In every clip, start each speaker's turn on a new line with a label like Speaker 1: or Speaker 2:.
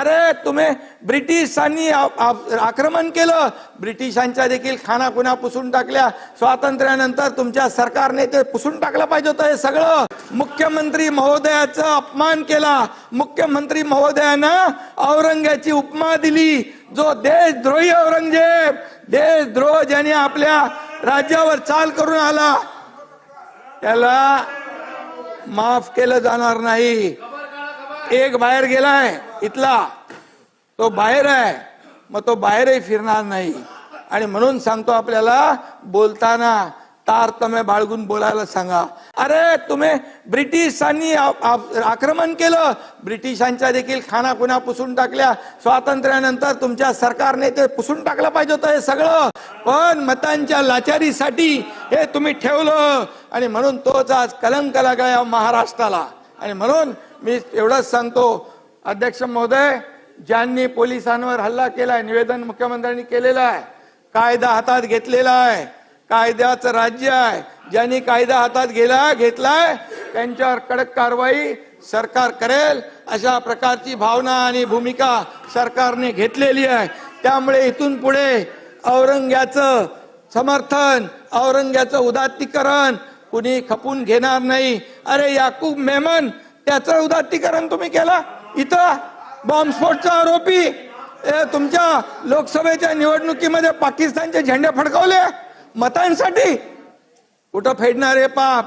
Speaker 1: अरे तुम्ही ब्रिटिशांनी आक्रमण केलं. ब्रिटिशांच्या देखील खाना खुना पुसून टाकल्या. स्वातंत्र्यानंतर तुमच्या सरकारने ते पुसून टाकलं पाहिजे होतं हे सगळं. मुख्यमंत्री महोदयाचा अपमान केला. मुख्यमंत्री महोदयानं औरंगाची उपमा दिली. जो देशद्रोही औरंगजेब देशद्रोह ज्याने आपल्या राज्यावर चाल करून आला त्याला माफ केलं जाणार नाही. एक बाहेर गेलाय इथला. तो बाहेर आहे मग तो बाहेरही फिरणार नाही. आणि म्हणून सांगतो आपल्याला बोलताना तारतम्य बाळगून बोलायला सांगा. अरे तुम्ही ब्रिटिशांनी आक्रमण केलं. ब्रिटिशांच्या देखील खाना पुसून टाकल्या. स्वातंत्र्यानंतर तुमच्या सरकारने ते पुसून टाकलं पाहिजे होतं हे सगळं. पण मतांच्या लाचारीसाठी हे तुम्ही ठेवलं. आणि म्हणून तोच आज कलंक लागला महाराष्ट्राला. आणि म्हणून मी एवढंच सांगतो अध्यक्ष महोदय ज्यांनी पोलिसांवर हल्ला केलाय निवेदन मुख्यमंत्र्यांनी केलेलं आहे कायदा हातात घेतलेला आहे कायद्याचं राज्य आहे ज्यांनी कायदा हातात गेला घेतलाय त्यांच्यावर कडक कारवाई सरकार करेल अशा प्रकारची भावना आणि भूमिका सरकारने घेतलेली आहे. त्यामुळे इथून पुढे औरंग्याचं समर्थन औरंग्याचं उदात्तीकरण कुणी खपून घेणार नाही. अरे याकूब मेमन त्याचं उदात्तीकरण तुम्ही केला? इथं बॉम्बस्फोटचा आरोपी. तुमच्या लोकसभेच्या निवडणुकीमध्ये पाकिस्तानचे झेंडे फडकवले? मतांसाठी? कुठं फेडणार आहे पाप?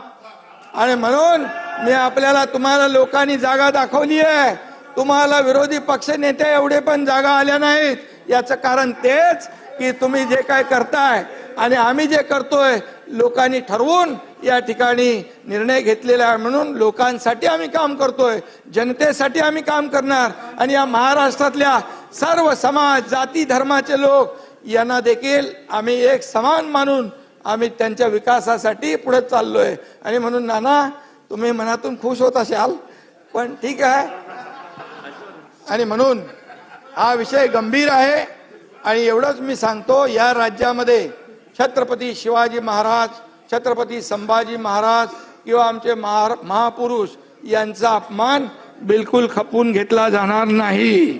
Speaker 1: आणि म्हणून मी आपल्याला तुम्हाला लोकांनी जागा दाखवली आहे. तुम्हाला विरोधी पक्ष नेते एवढे पण जागा आल्या नाहीत. याचं कारण तेच की तुम्ही जे काय करताय आणि आम्ही जे करतोय लोकांनी ठरवून या ठिकाणी निर्णय घेतलेला आहे म्हणून लोकांसाठी आम्ही काम करतोय जनतेसाठी आम्ही काम करणार आणि या महाराष्ट्रातल्या सर्व समाज जाती धर्माचे लोक यांना देखील आम्ही एक समान मानून आम्ही त्यांच्या विकासासाठी पुढे चाललोय. आणि म्हणून नाना तुम्ही मनातून खुश होत असाल पण ठीक आहे. आणि म्हणून हा विषय गंभीर आहे आणि एवढंच मी सांगतो या राज्यामध्ये छत्रपती शिवाजी महाराज छत्रपती संभाजी महाराज किंवा आमचे महापुरुष यांचा अपमान बिलकुल खपून घेतला जाणार नाही.